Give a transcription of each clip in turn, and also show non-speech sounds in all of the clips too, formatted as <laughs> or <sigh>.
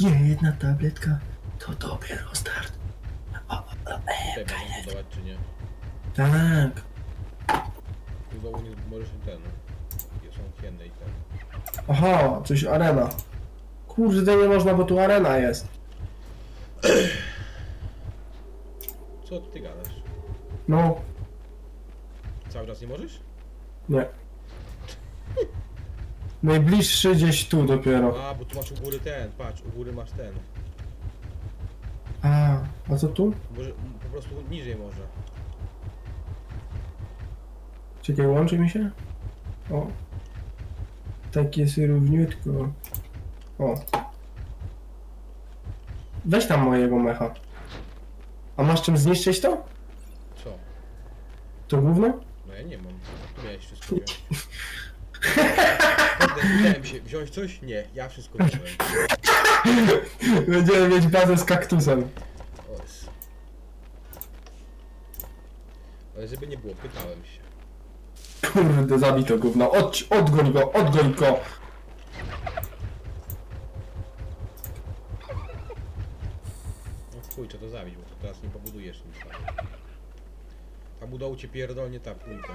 Jedna tabletka to dopiero start. O, o, e, budować czy nie? tak. Tu znowu nie możesz ten. Są hieny i ten. Aha, coś arena. Kurde, nie można, bo tu arena jest. Co ty gadasz? No, Cały czas nie możesz? nie. Najbliższy gdzieś tu dopiero. A, bo tu masz u góry ten, patrz, u góry masz ten. A, a co tu? Może po prostu niżej może. Czekaj, łączy mi się? O. Tak jest równiutko. O. Weź tam mojego mecha. A masz czym zniszczyć to? Co? To gówno? No ja nie mam. Tu miałeś wszystko. <laughs> Kurde, Pytałem się, wziąć coś? Nie, ja wszystko wziąłem. Będziemy mieć bazę z kaktusem. O jest. Ale żeby nie było, pytałem się. Kurde, zabij to gówno. Od, odgoń go, odgoń go. No w chuj, co to zabić, bo to teraz nie pobudujesz nic. tam. A budował cię pierdolnie ta pulka.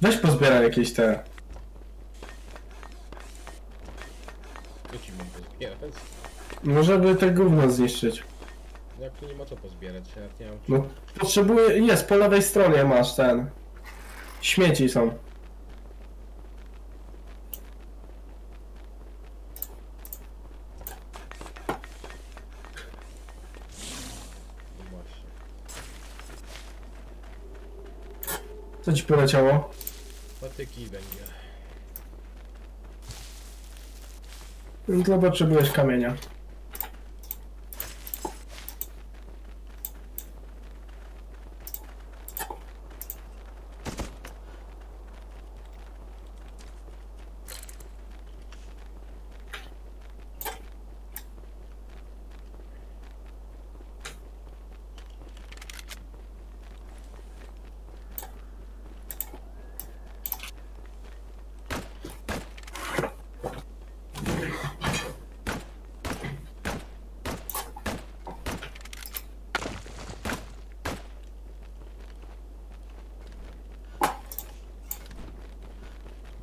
Weź pozbieraj jakieś te. Co ci mam pozbierać? No żeby te gówno zniszczyć. Jak tu nie ma co pozbierać, ja nie mam No potrzebuję. Jest, po lewej stronie masz ten. Śmieci są. No właśnie. Co ci poleciało? Patyki będzie. No to potrzebujesz kamienia.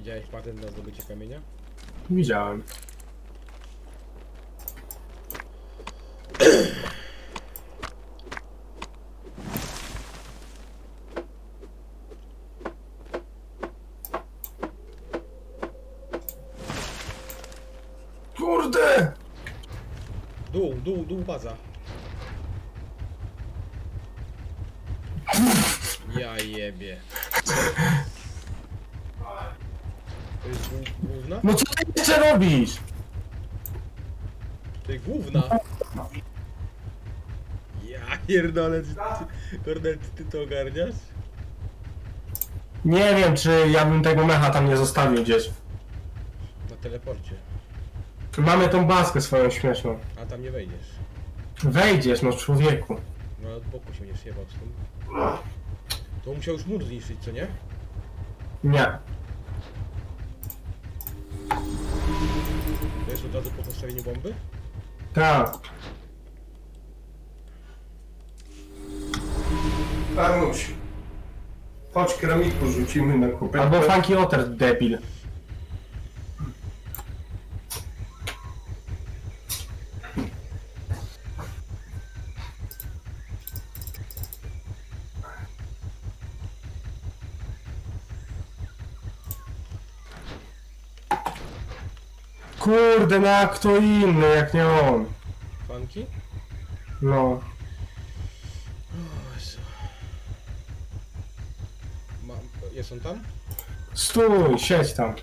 Widziałeś patent na zdobycie kamienia? Widziałem. Kurde! Dół, dół, dół baza. Ja jebie. To jest głó- główna? No co ty jeszcze robisz? To jest główna. Ja pierdolę, ty, ty, Kornel, ty, ty to ogarniasz? Nie wiem, czy ja bym tego mecha tam nie zostawił gdzieś. Na teleporcie. Mamy tą baskę swoją śmieszną. A tam nie wejdziesz. Wejdziesz, no człowieku. No od boku się będziesz jebał z tym. To musiał już mur zniszczyć, co nie? Nie. To jest od razu po postawieniu bomby? Tak. Arnuś. Chodź, keramiku rzucimy na kupę. Albo Funky Otter, debil. Kurde, no a kto inny jak nie on? Fanki? No. Jest on tam? Stój, siedź tam.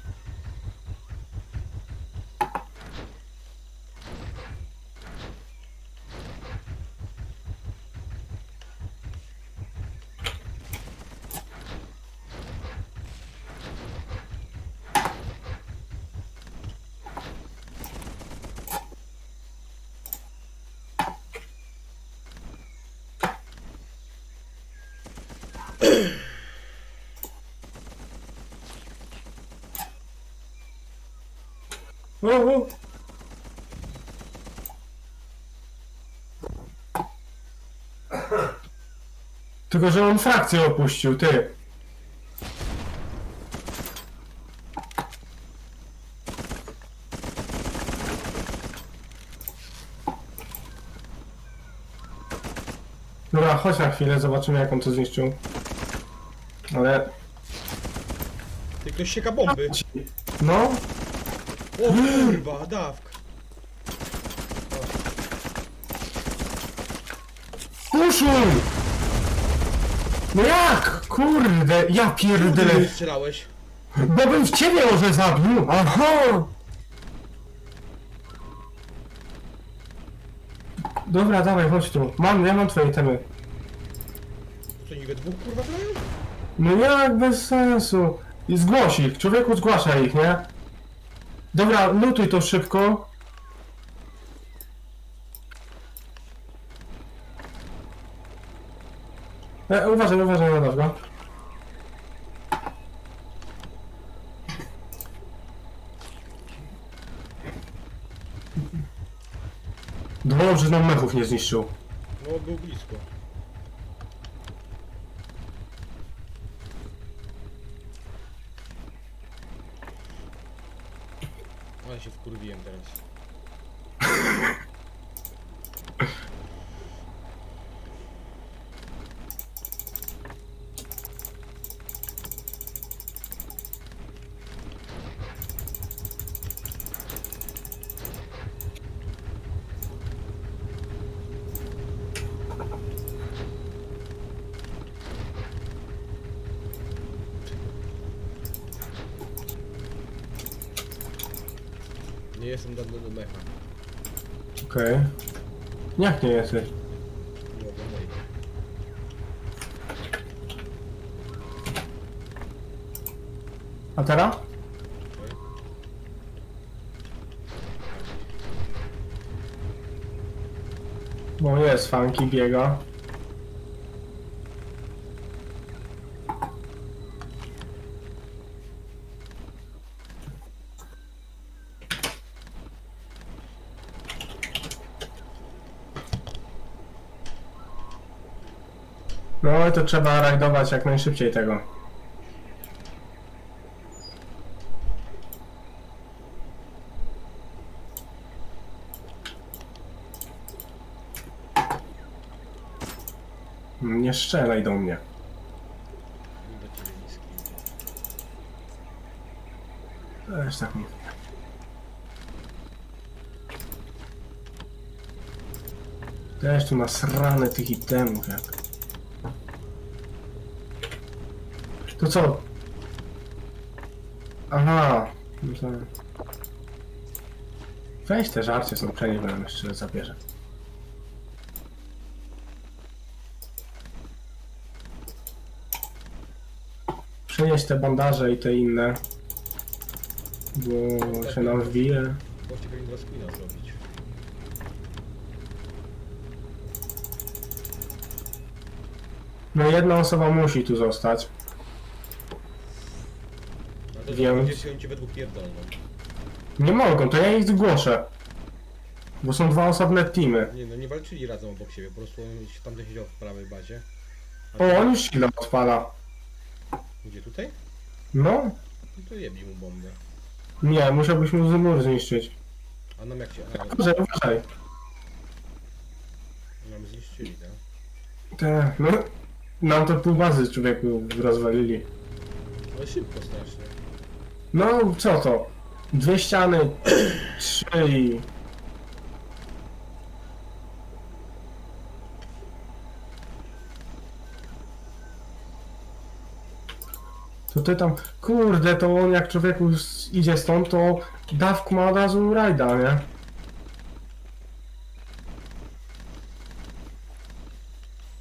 O. Tylko, że on frakcję opuścił, ty. Dobra, chodź na chwilę, zobaczymy jak on to zniszczył. Ale... Ty ktoś sieka bomby. No, O kurwa, dawk. Uszuj! No jak? Kurde, ja pierdolę. Ty strzelałeś. Bo bym w ciebie może zabił. Aha! Dobra, dawaj, chodź tu. Mam, ja mam twoje temy. Co nie we dwóch kurwa grają? No jak bez sensu. I zgłoś ich, człowieku zgłasza ich, nie? Dobra, lutuj to szybko. E, uważaj, uważaj na dawgo. Dobrze, że nam mechów nie zniszczył. No był blisko. Ale się wkurwiłem teraz. Jestem dawno do mecha. Okej. Jak nie jesteś? Nie. A teraz? Bo jest, funky biega. No to trzeba rajdować jak najszybciej tego. Nie strzelaj do mnie. Do ciebie niski. Też tak mówię. Też tu nasrane tych itemów jak. To co? Aha. Myślałem. Weź te żarcie są ja jeszcze zabierze. Przynieś te bandaże i te inne. Bo się nam wbije. Screena zrobić. No jedna osoba musi tu zostać. Wiem. się pierdolną. Nie mogą, to ja ich zgłoszę. Bo są dwa osobne teamy. Nie no, nie walczyli razem obok siebie, po prostu on się tamten siedział w prawej bazie. A O, on już silę odpala. Gdzie tutaj? No? No to jebnij mu bombę. Nie, musiałbyś mu mur zniszczyć. A nam jak się... A, Uważaj, uważaj. nam zniszczyli, tak? Te, no. Nam to pół bazy człowieku rozwalili. Ale szybko strasznie. No, co to? Dwie ściany, trzy i... To ty tam, kurde, to on jak człowieku s- idzie stąd, to dawku ma od razu rajda, nie?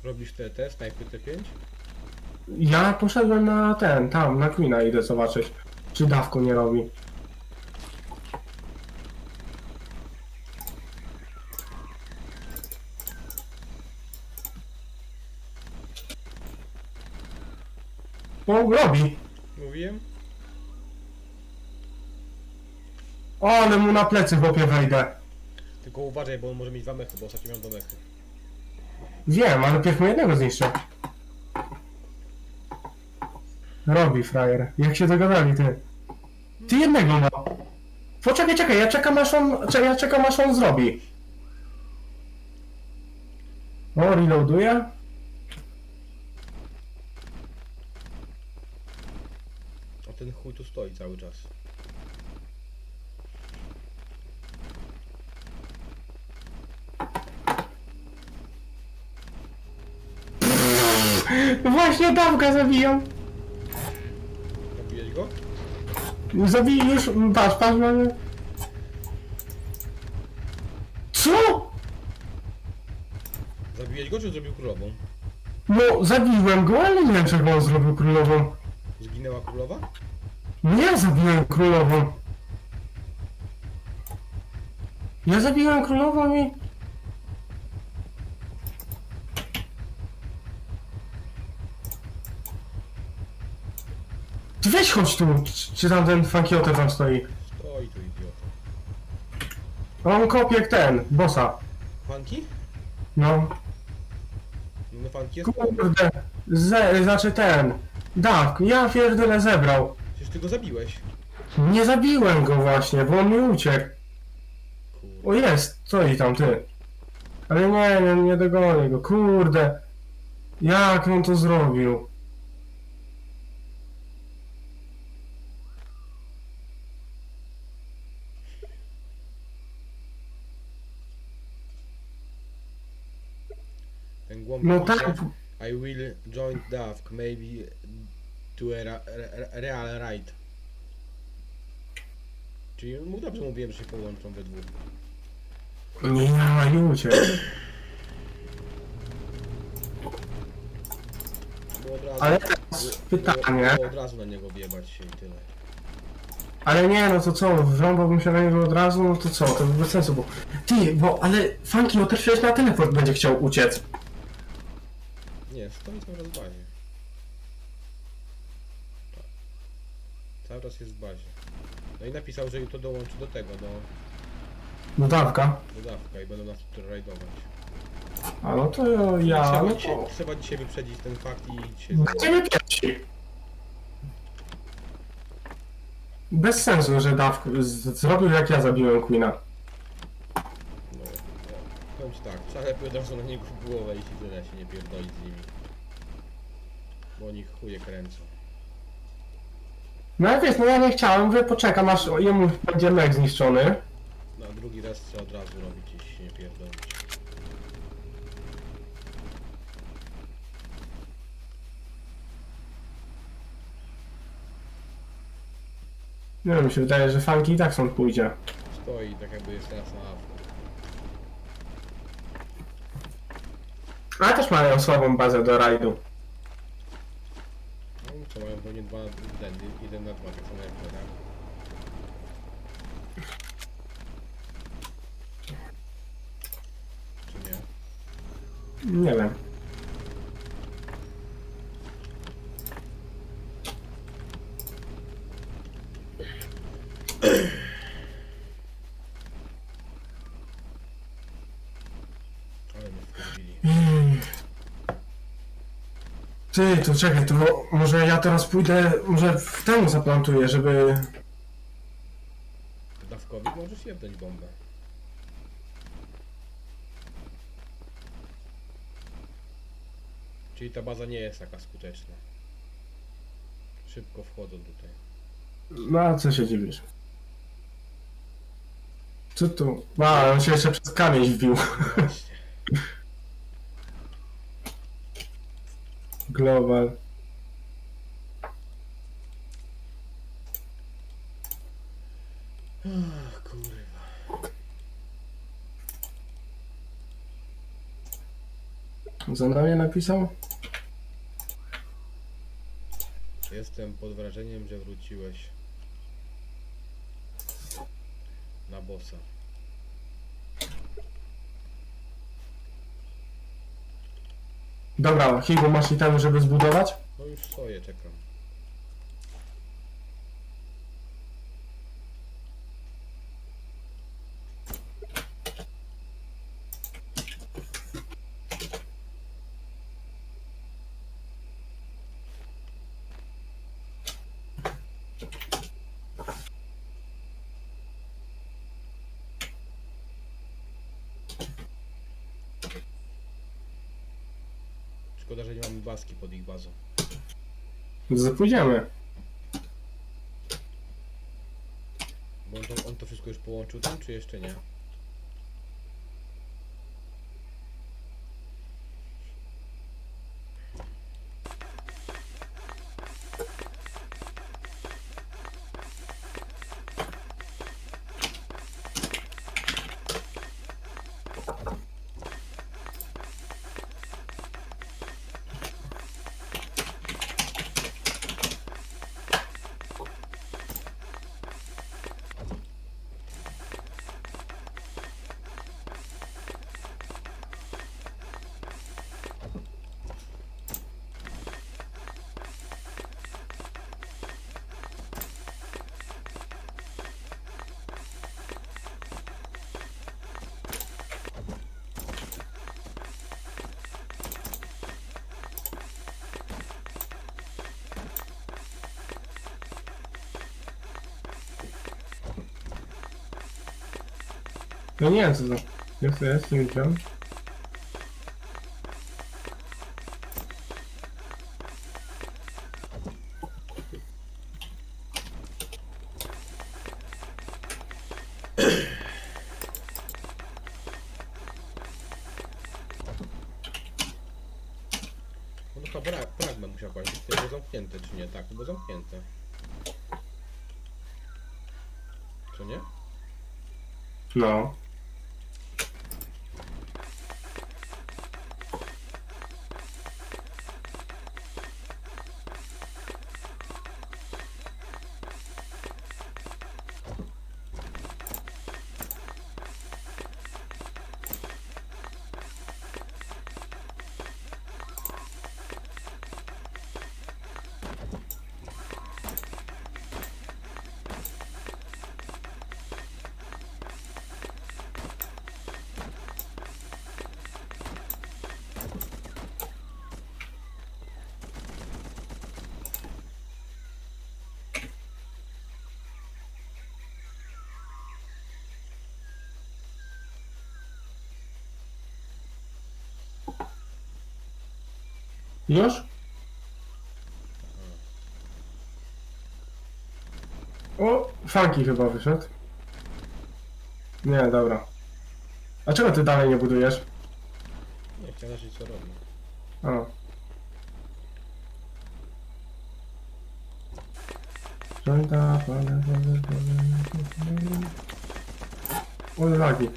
Robisz te, te snajpy T5? Ja poszedłem na ten, tam, na Queena idę zobaczyć, czy dawko nie robi. O, robi. Mówiłem? O, ale mu na plecy chłopie wejdę. Tylko uważaj, bo on może mieć dwa mechy, bo ostatnio miał do mechy. Wiem, ale pierw mu jednego zniszczę. Robi frajer. Jak się dogadali, ty? Ty jednego ma. Poczekaj, czekaj, ja czekam aż on, cze- ja czekam aż on zrobi. O, reloaduje. A ten chuj tu stoi cały czas. Właśnie dawka zabijam. Zabiłeś go? Zabij już, patrz, patrz, mamy. Co? Zabiłeś go, czy zrobił królową? No, zabiłem go, ale nie wiem, czego on zrobił królową. Zginęła królowa? Nie ja zabiłem królową. Ja zabiłem królową i... weź chodź tu, czy- tam ten fankioter tam stoi. Stoi tu idiota. On kopie jak ten, bossa. Funky? No, No, funky jest pomysł. kurde, ze, znaczy ten. Dawk, ja pierdolę zebrał. Przecież ty go zabiłeś. Nie zabiłem go właśnie, bo on mi uciekł. Kurde. O jest, stoi tam ty. Ale nie, nie, nie dogonię go, kurde. Jak on to zrobił? No tak, I will join Dusk, maybe to a ra- re- real right. Czyli mu dobrze mówiłem, że się połączą we dwóch. nie i uciekł. Było od razu, Ale teraz było- pytanie, Było od razu na niego wjebać się i tyle. ale nie, no to co, wrąbałbym się na niego od razu, no to co, to by bez sensu, bo... Ty, bo, ale Funky, no też przecież na teleport będzie chciał uciec. Nie, stoi cały czas w bazie. Tak. Cały czas jest w bazie. No i napisał, że jutro dołączy do tego, do, No dawka. do dawka i będą nas jutro rajdować. A no to ja, trzeba, no dzisiaj, to... trzeba dzisiaj wyprzedzić ten fakt i dzisiaj... Będziemy pierwsi. Bez sensu, że Dawk z- zrobił jak ja zabiłem Queena. No, no, powiem ci tak, trzeba lepiej od razu na niego w głowę iść i tyle się nie pierdolić z nimi. Bo oni chuje kręcą. No ale wiesz, no ja nie chciałem, mówię, poczekam aż jemu będzie leg zniszczony. No a drugi raz trzeba od razu robić, jeśli się nie pierdolić. Nie wiem, mi się wydaje, że Funky i tak stąd pójdzie. Stoi tak jakby jest teraz na Ale też mają słabą bazę do rajdu. No co mają pewnie dwa, ten, jeden na dwa, tak samo jak tak? Czy nie? Nie wiem. Ale mnie wkurwili. Ty, to czekaj, to może ja teraz pójdę, może w ten zaplantuję, żeby... Dawkowi możesz jebnąć bombę. Czyli ta baza nie jest taka skuteczna. Szybko wchodzą tutaj. No, a co się dziwisz? Co tu? A, on się jeszcze przez kamień wbił. Właśnie. global Ach, kurwa. Zadanie napisał? Jestem pod wrażeniem, że wróciłeś na bossa. Dobra, Higu, masz itemy, żeby zbudować? No już stoję, czekam. Szkoda, że nie mamy baski pod ich bazą. Pójdziemy. Bo on to, on to wszystko już połączył tam, czy jeszcze nie? No nie wiem co to. Jak to jest? Nie widziałem. No to chyba bra- fragment musiał kończyć. To było zamknięte, czy nie? Tak, to było zamknięte. Co nie? No. Już? O, funky chyba wyszedł. Nie, dobra. A czego ty dalej nie budujesz? Nie, chciałem zacząć co robię. A. Żąda, pole, pole, pole, pole. O, lagi.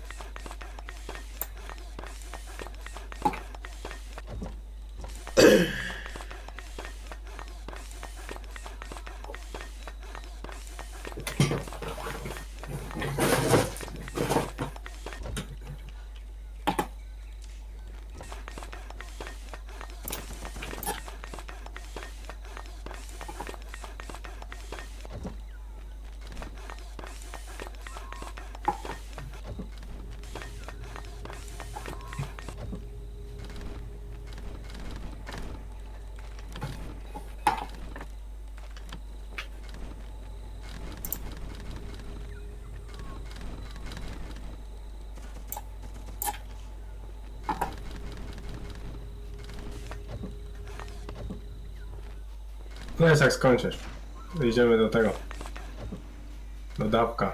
No jest jak skończysz. Idziemy do tego. Do dawka.